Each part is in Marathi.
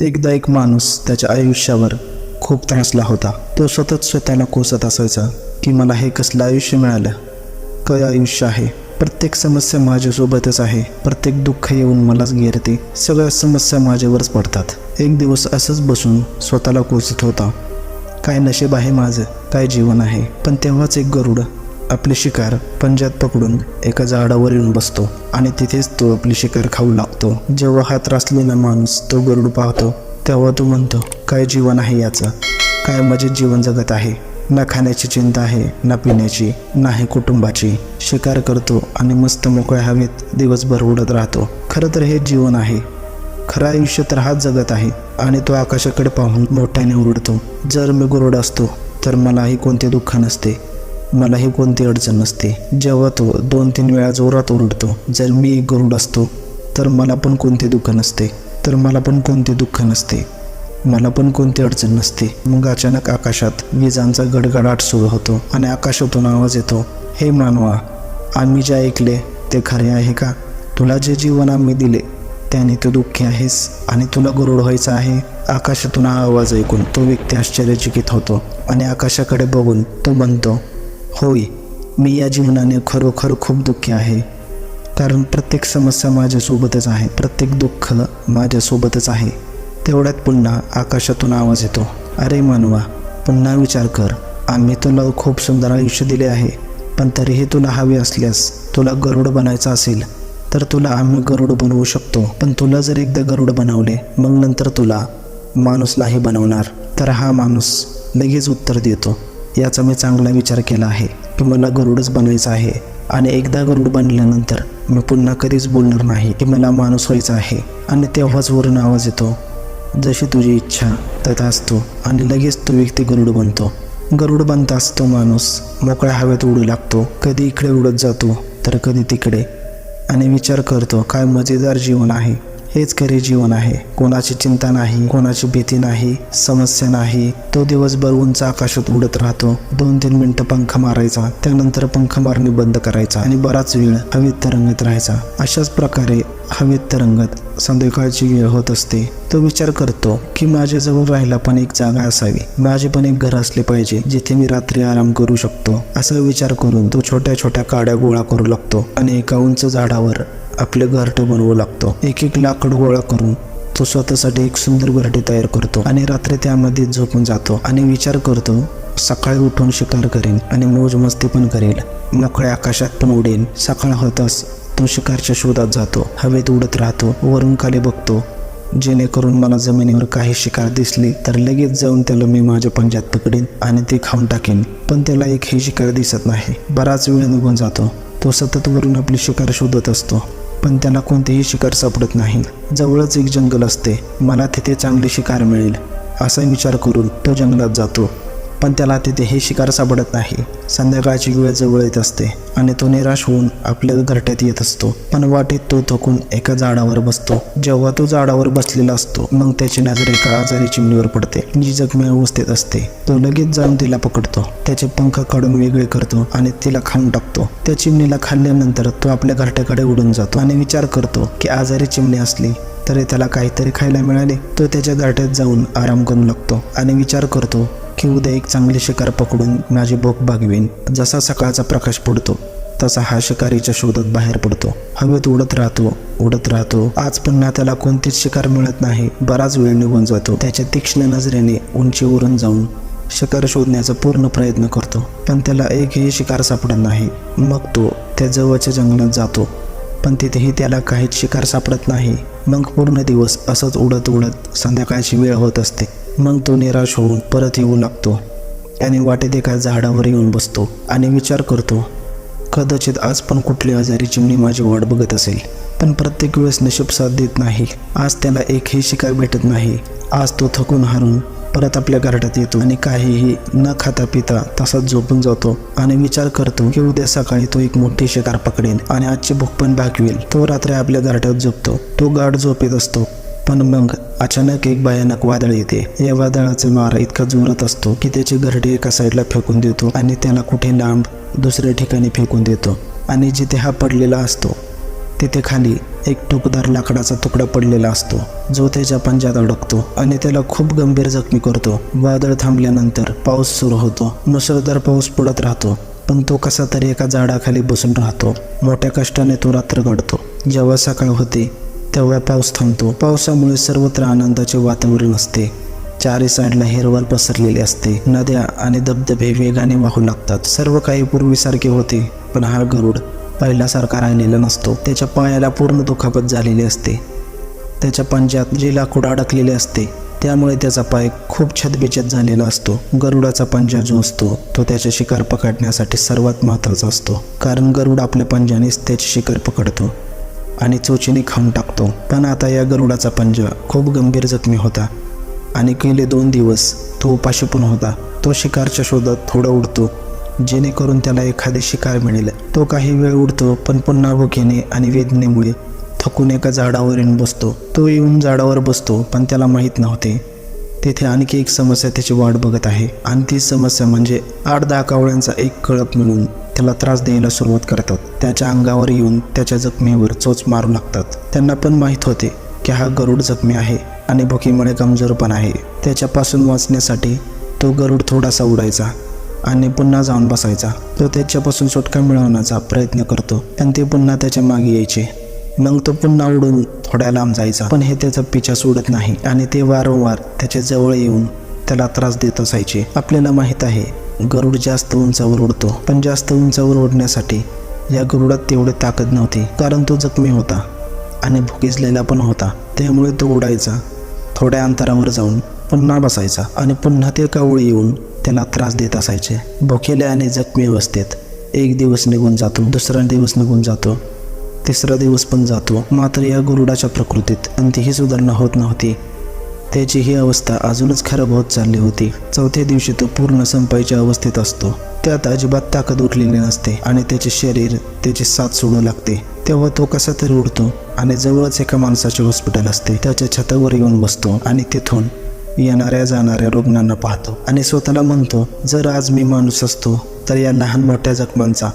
एकदा एक माणूस त्याच्या आयुष्यावर खूप त्रासला होता. तो सतत स्वतःला कोसत असायचा की मला हे कसलं आयुष्य मिळालं? काय आयुष्य आहे? प्रत्येक समस्या माझ्यासोबतच आहे. प्रत्येक दुःख येऊन मलाच घेरते. सगळ्या समस्या माझ्यावरच पडतात. एक दिवस असंच बसून स्वतःला कोसत होता. काय नशीब आहे माझं? काय जीवन आहे? पण तेव्हाच एक गरुड आपली शिकार पंजात पकडून एका झाडावर येऊन बसतो आणि तिथेच तो आपली शिकार खाऊ लागतो. जेव्हा हा त्रासलेला माणूस तो गरुड पाहतो तेव्हा तो म्हणतो काय जीवन आहे याचं? काय मजेत जीवन जगत आहे? ना खाण्याची चिंता आहे ना पिण्याची नाही कुटुंबाची. शिकार करतो आणि मस्त मोकळ्या हवेत दिवसभर उडत राहतो. खरं तर हे जीवन आहे. खरं आयुष्य तर हाच जगत आहे आणि तो आकाशाकडे पाहून मोठ्याने ओरडतो जर मी गरुड असतो तर मलाही कोणते दुःख नसते. मलाही कोणती अडचण नसते. जेव्हा तो दोन तीन वेळा जोरात ओरडतो जर मी एक गरुड असतो तर मला पण कोणते दुःख नसते. तर मला पण कोणते दुःख नसते. मला पण कोणती अडचण नसते. मग अचानक आकाशात विजांचा गडगडाट सुरू होतो आणि आकाशातून आवाज येतो हे मानवा आम्ही जे ऐकले ते खरे आहे का? तुला जे जीवन आम्ही दिले त्याने तू दुःखी आहेस आणि तुला गरुड व्हायचं आहे? आकाशातून हा आवाज ऐकून तो व्यक्ती आश्चर्यचकित होतो आणि आकाशाकडे बघून तो म्हणतो होय मी या जीवनाने खरोखर खूप दुःखी आहे. कारण प्रत्येक समस्या माझ्यासोबतच आहे प्रत्येक दुःख माझ्यासोबतच आहे. तेवढ्यात पुन्हा आकाशातून आवाज येतो. अरे मानवा पुन्हा विचार कर. आम्ही तुला खूप सुंदर आयुष्य दिले आहे पण तरीही तुला हवे असल्यास तुला गरुड बनायचं असेल तर तुला आम्ही गरुड बनवू शकतो. पण तुला जर एकदा गरुड बनवले मग नंतर तुला माणूसलाही बनवणार. तर हा माणूस लगेच उत्तर देतो. याचा मी चांगला विचार केला आहे की मला गरुडच बनवायचं आहे. आणि एकदा गरुड बनल्यानंतर मी पुन्हा कधीच बोलणार नाही की मला माणूस व्हायचा आहे. आणि तेव्हाच वरून आवाज येतो जशी तुझी इच्छा तथा असतो. आणि लगेच तो व्यक्ती गरुड बनतो. गरुड बनताच तो माणूस. मोकळ्या हवेत उडू लागतो. कधी इकडे उडत जातो तर कधी तिकडे. आणि विचार करतो काय मजेदार जीवन आहे. हेच खरे जीवन आहे. कोणाची चिंता नाही कोणाची भीती नाही समस्या नाही. तो दिवसभर उंच आकाशात उडत राहतो. दोन तीन मिनिटं पंख मारायचा त्यानंतर पंख मारणे बंद करायचा आणि बराच वेळ हवेत तरंगत राहायचा. अशाच प्रकारे हवेत तरंगत संध्याकाळची वेळ होत असते. तो विचार करतो की माझ्याजवळ राहायला पण एक जागा असावी. माझे पण एक घर असले पाहिजे जिथे मी रात्री आराम करू शकतो. असा विचार करून तो छोट्या छोट्या काड्या गोळा करू लागतो आणि एका उंच झाडावर आपले घरटं बनवू लागतो. एक एक लाकड गोळा करून तो स्वतःसाठी एक सुंदर घरटे तयार करतो आणि रात्री त्यामध्ये झोपून जातो आणि विचार करतो सकाळी उठून शिकार करेन आणि मौजमस्ती पण करेल. मोकळ्या आकाशात पण उडेन. सकाळ होताच तो शिकारच्या शोधात जातो. हवेत उडत राहतो. वरून खाली बघतो. जेणेकरून मला जमिनीवर काही शिकार दिसली तर लगेच जाऊन त्याला मी माझ्या पंजात पकडेन आणि ते खाऊन टाकेन. पण त्याला एकही शिकार दिसत नाही. बराच वेळ निघून जातो. तो सतत वरून आपली शिकार शोधत असतो. पण त्याला कोणतेही शिकार सापडत नाही जवळच एक जंगल असते. मला तिथे चांगली शिकार मिळेल असा विचार करून तो जंगलात जातो. पण त्याला तिथे हे शिकार सापडत नाही. संध्याकाळची वेळ जवळ येत असते आणि तो निराश होऊन आपल्या घरट्यात येत असतो. पण वाटेत तो थकून एका झाडावर बसतो. जेव्हा तो झाडावर बसलेला असतो मग त्याची नजर एका आजारी चिमणीवर पडते. जी जखमी अवस्थेत असते तो लगेच जाऊन तिला पकडतो. त्याचे पंख काढून वेगळे करतो आणि तिला खाऊन टाकतो. त्या चिमणीला खाल्ल्यानंतर तो आपल्या घरट्याकडे उडून जातो आणि विचार करतो की आजारी चिमणी असली तरी त्याला काहीतरी खायला मिळाले. तो त्याच्या घरट्यात जाऊन आराम करू लागतो आणि विचार करतो की उद्या एक चांगली शिकार पकडून माझी भूक भागवीन. जसा सकाळचा प्रकाश पडतो तसा हा शिकारीच्या शोधात बाहेर पडतो. हवेत उडत राहतो उडत राहतो. आज पुन्हा त्याला कोणतीच शिकार मिळत नाही. बराच वेळ निघून जातो. त्याच्या तीक्ष्ण नजरेने उंचीवरून जाऊन शिकार शोधण्याचा पूर्ण प्रयत्न करतो. पण त्याला एकही शिकार सापडत नाही. मग तो त्या जवळच्या जंगलात जातो. पण तिथेही त्याला काहीच शिकार सापडत नाही. मग पूर्ण दिवस असंच उडत उडत संध्याकाळची वेळ होत असते. मग तो निराश होऊन परत येऊ लागतो. त्याने वाटेत एका झाडावर येऊन बसतो आणि विचार करतो कदाचित आज पण कुठली आजारी चिमणी माझी वाट बघत असेल पण प्रत्येक वेळेस नशीब साथ देत नाही. आज त्याला एकही शिकार भेटत नाही. आज तो थकून हारून परत आपल्या घराटात येतो आणि काहीही न खाता पिता तसाच झोपून जातो आणि विचार करतो की उद्या सकाळी तो एक मोठी शिकार पकडेल आणि आजची भूक पण भागवेल. तो रात्री आपल्या घराटात झोपतो. तो गाढ झोपेत असतो. पण मग अचानक एक भयानक वादळ येते. या वादळाचा मारा इतका जोरात असतो की त्याची घरटी एका साईडला फेकून देतो आणि त्याला कुठे लांब दुसऱ्या ठिकाणी फेकून देतो. आणि जिथे हा पडलेला असतो तिथे खाली एक टोकदार लाकडाचा तुकडा पडलेला असतो जो त्याच्या पंजात अडकतो आणि त्याला खूप गंभीर जखमी करतो. वादळ थांबल्यानंतर पाऊस सुरू होतो. मुसळधार पाऊस पडत राहतो पण तो कसा तरी एका झाडाखाली बसून राहतो. मोठ्या कष्टाने तो रात्र घडतो. जेव्हा सकाळ होते तेव्हा पाऊस थांबतो. पावसामुळे सर्वत्र आनंदाचे वातावरण असते. चारी साईडला हिरवळ पसरलेली असते. नद्या आणि धबधबे वेगाने वाहू लागतात. सर्व काही पूर्वीसारखे होते पण हा गरुड पहिल्यासारखा राहिलेला नसतो. त्याच्या पायाला पूर्ण दुखापत झालेली असते. त्याच्या पंजात जे लाकूड अडकलेले असते. त्यामुळे त्याचा पाय खूप छतबिछत झालेला असतो. गरुडाचा पंजा जो असतो तो त्याचे शिकार पकडण्यासाठी सर्वात महत्त्वाचा असतो. कारण गरुड आपल्या पंजानेच त्याची शिकार पकडतो. आणि चोचीने खाऊन टाकतो. पण आता या गरुडाचा पंजा खूप गंभीर जखमी होता. आणि गेले दोन दिवस तो उपाशी पण होता. तो शिकारच्या शोधात थोडा उडतो. जेणेकरून त्याला एखादे शिकार मिळेल. तो काही वेळ उडतो पण पुन्हा भुकेने आणि वेदनेमुळे थकून एका झाडावर येऊन बसतो. तो येऊन झाडावर बसतो पण त्याला माहीत नव्हते. तेथे आणखी एक समस्या त्याची वाट बघत आहे. आणि ती समस्या म्हणजे आठ दहा कावळ्यांचा एक कळप मिळून त्याला त्रास द्यायला सुरुवात करतात. त्याच्या अंगावर येऊन त्याच्या जखमेवर चोच मारू लागतात. त्यांना पण माहीत होते की हा गरुड जखमी आहे आणि भुकीमुळे कमजोर पण आहे. त्याच्यापासून वाचण्यासाठी तो गरुड थोडासा उडायचा आणि पुन्हा जाऊन बसायचा. तो त्याच्यापासून सुटका मिळवण्याचा प्रयत्न करतो आणि ते पुन्हा त्याच्यामागे यायचे. मग तो पुन्हा उडून थोड्या लांब जायचा. पण हे त्याचा पिछा सोडत नाही. आणि ते वारंवार त्याच्याजवळ येऊन त्याला त्रास देत असायचे. आपल्याला माहीत आहे गरुड जास्त उंचावर उडतो. पण जास्त उंचावर उडण्यासाठी या गरुडात तेवढी ताकद नव्हती. कारण तो जखमी होता आणि भुकेजलेला पण होता. त्यामुळे तो उडायचा थोड्या अंतरावर जाऊन पुन्हा बसायचा आणि पुन्हा ते कावळी येऊन त्याला त्रास देत असायचे. भुकेले आणि जखमी अवस्थेत एक दिवस निघून जातो दुसरा दिवस निघून जातो. तिसरा दिवस पण जातो. मात्र या गरुडाच्या प्रकृतीत कोणतीही सुधारणा होत नव्हती. त्याची ही अवस्था अजूनच खराब होत चालली होती. चौथ्या दिवशी तो पूर्ण संपायच्या अवस्थेत असतो. त्यात अजिबात ताकद उठलेली नसते आणि त्याचे शरीर त्याची साथ सोडू लागते. तेव्हा तो कसा तरी उडतो आणि जवळच एका माणसाचे हॉस्पिटल असते. त्याच्या छतावर येऊन बसतो आणि तिथून येणाऱ्या जाणाऱ्या रुग्णांना पाहतो आणि स्वतःला म्हणतो जर आज मी माणूस असतो तर या लहान मोठ्या जखमांचा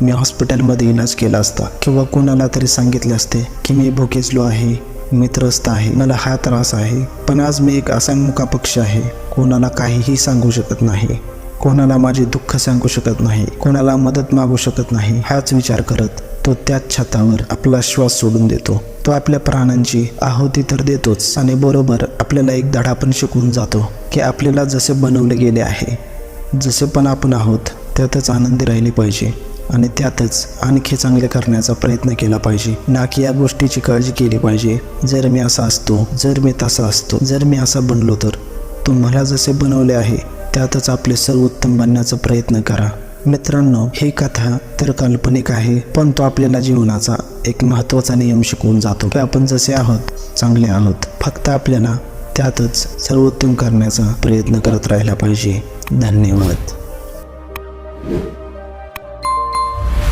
मी हॉस्पिटलमध्ये इलाज केला असता किंवा कोणाला तरी सांगितले असते की मी भुकेजलो आहे मी त्रस्त आहे मला हा त्रास आहे पण आज मी एक असा मुका पक्ष आहे. कोणाला काहीही सांगू शकत नाही. कोणाला माझे दुःख सांगू शकत नाही. कोणाला मदत मागू शकत नाही. हाच विचार करत तो त्याच छतावर आपला श्वास सोडून देतो. तो आपल्या प्राणांची आहुती तर देतोच आणि बरोबर आपल्याला एक धडा पण शिकवून जातो की आपल्याला जसे बनवले गेले आहे जसे पण आपण आहोत त्यातच आनंदी राहिले पाहिजे. आणि त्यातच आणखी चांगले करण्याचा प्रयत्न केला पाहिजे. ना की या गोष्टीची काळजी केली पाहिजे. जर मी असा असतो जर मी तसा असतो जर मी असा बनलो तर तुम्हाला जसे बनवले आहे त्यातच आपले सर्वोत्तम बनण्याचा प्रयत्न करा. मित्रांनो ही कथा तर काल्पनिक आहे पण तो आपल्याला जीवनाचा एक महत्त्वाचा नियम शिकवून जातो की आपण जसे आहोत चांगले आहोत. फक्त आपल्याला त्यातच सर्वोत्तम करण्याचा प्रयत्न करत राहिला पाहिजे. धन्यवाद.